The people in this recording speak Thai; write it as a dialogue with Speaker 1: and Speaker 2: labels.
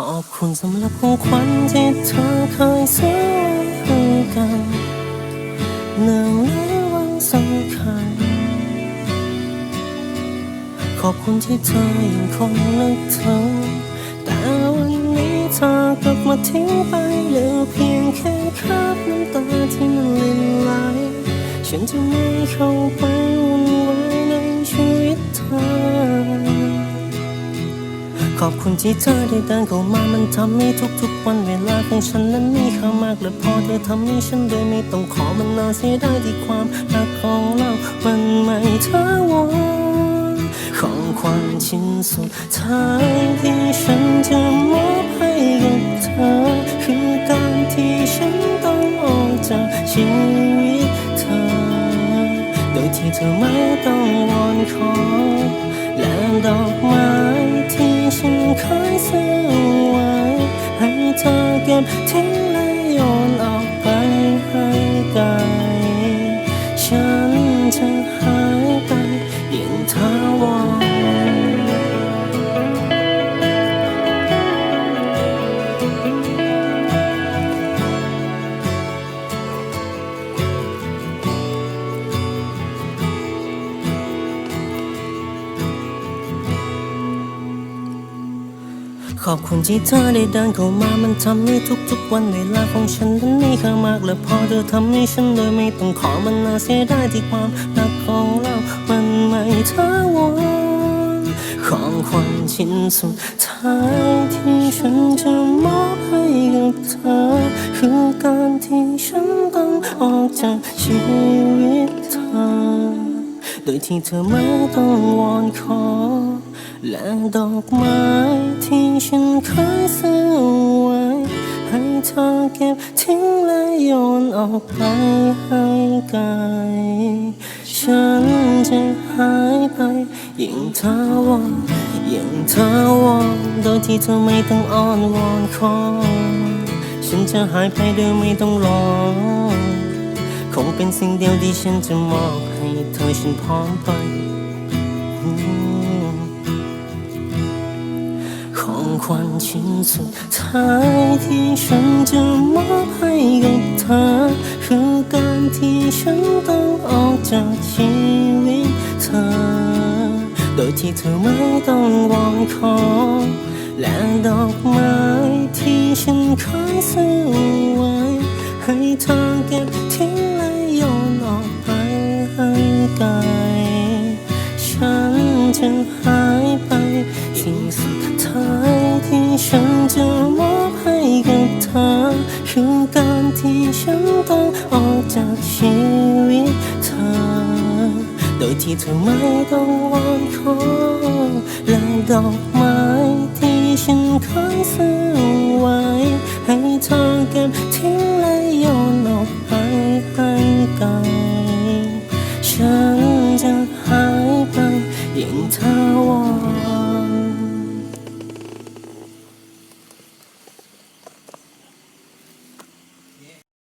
Speaker 1: ขอบคุณสำหรับของขวัญที่เธอเคยซื้อให้กันเนื่งในวันสำคัญ ขอบคุณที่เธอยังคงนึกถึงแต่วันนี้เธอกลับมาทิ้งไปเหลือเพียงแค่คราบน้ำตาที่มันลินไหลฉันจะไม่เข้าไปวุ่นวายในชีวิตเธอ ขอบคุณที่เธอได้เดินเข้ามา มันทำให้ทุกๆวันเวลาของฉันนั้นมีค่ามากและพอเธอทำให้ฉันโดยไม่ต้องขอมันน่าเสียดายที่ความรักของเรา มันไม่ถาวรของขวัญชิ้นสุดท้ายที่ฉันจะมอบให้กับเธอ คือการที่ฉันต้องออกจากชีวิตเธอ โดยที่เธอไม่ต้องวอนขอและดอกไม้ อ ขอบคุณที่เธอได้เดินเข้ามา มันทำให้ทุกๆวันเวลาของฉันนั้นมีค่ามาก และพอเธอทำให้ฉันโดยไม่ต้องขอมันน่าเสียดายที่ความรักของเรา มันไม่ถาวรของขวัญชิ้นสุดท้ายที่ฉันจะมอบให้กับเธอ คือการที่ฉันต้องออกจากชีวิตเธอ โดยที่เธอไม่ต้องวอนขอ และดอกไม้ที่ฉันเคยซื้อไว้ ให้เธอเก็บทิ้งและโยนออกไปให้ไกล ฉันจะหายไปอย่างถาวรอย่างถาวรโดยที่เธอไม่ต้องอ้อนวอนขอฉันจะหายไปโดยไม่ต้องรอคงเป็นสิ่งเดียวที่ฉันจะมอบให้เธอฉันพร้อมไป ของขวัญชิ้นสุดท้ายที่ฉันจะมอบให้กับเธอ คือการที่ฉันต้องออกจากชีวิตเธอ โดยที่เธอไม่ต้องวอนขอ และดอกไม้ที่ฉันเคยซื้อไว้ ให้เธอเก็บ ฉันจะมอบให้กับเธอ คือการที่ฉันต้องออกจากชีวิตเธอ โดยที่เธอไม่ต้องวอนขอและดอกไม้ที่ฉันเคยซื้อไว้ ให้เธอเก็บทิ้งและโยนออกไปให้ไกลฉันจะหายไปอย่างถาวร